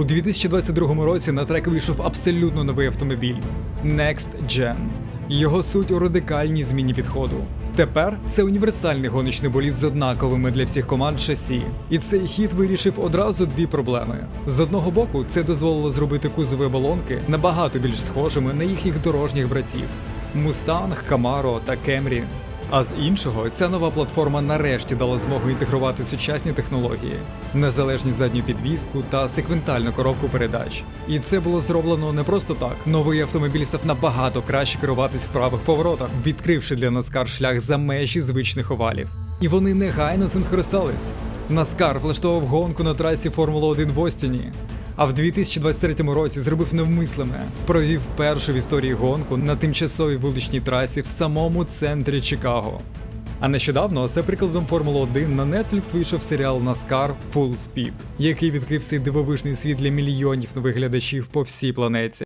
У 2022 році на трек вийшов абсолютно новий автомобіль Next Gen. Його суть у радикальній зміні підходу. Тепер це універсальний гоночний болід з однаковими для всіх команд шасі. І цей хід вирішив одразу дві проблеми. З одного боку, це дозволило зробити кузови оболонки набагато більш схожими на їхніх дорожніх братів Mustang, Camaro та Camry. А з іншого, ця нова платформа нарешті дала змогу інтегрувати сучасні технології, незалежну задню підвіску та секвентальну коробку передач. І це було зроблено не просто так. Новий автомобіль став набагато краще керуватись в правих поворотах, відкривши для Наскар шлях за межі звичних овалів. І вони негайно цим скористались. Наскар влаштовував гонку на трасі Формула 1 в Остіні. А в 2023 році зробив невмислиме, провів першу в історії гонку на тимчасовій вуличній трасі в самому центрі Чикаго. А нещодавно за прикладом Формули 1 на Netflix вийшов серіал NASCAR Full Speed, який відкрив цей дивовижний світ для мільйонів нових глядачів по всій планеті.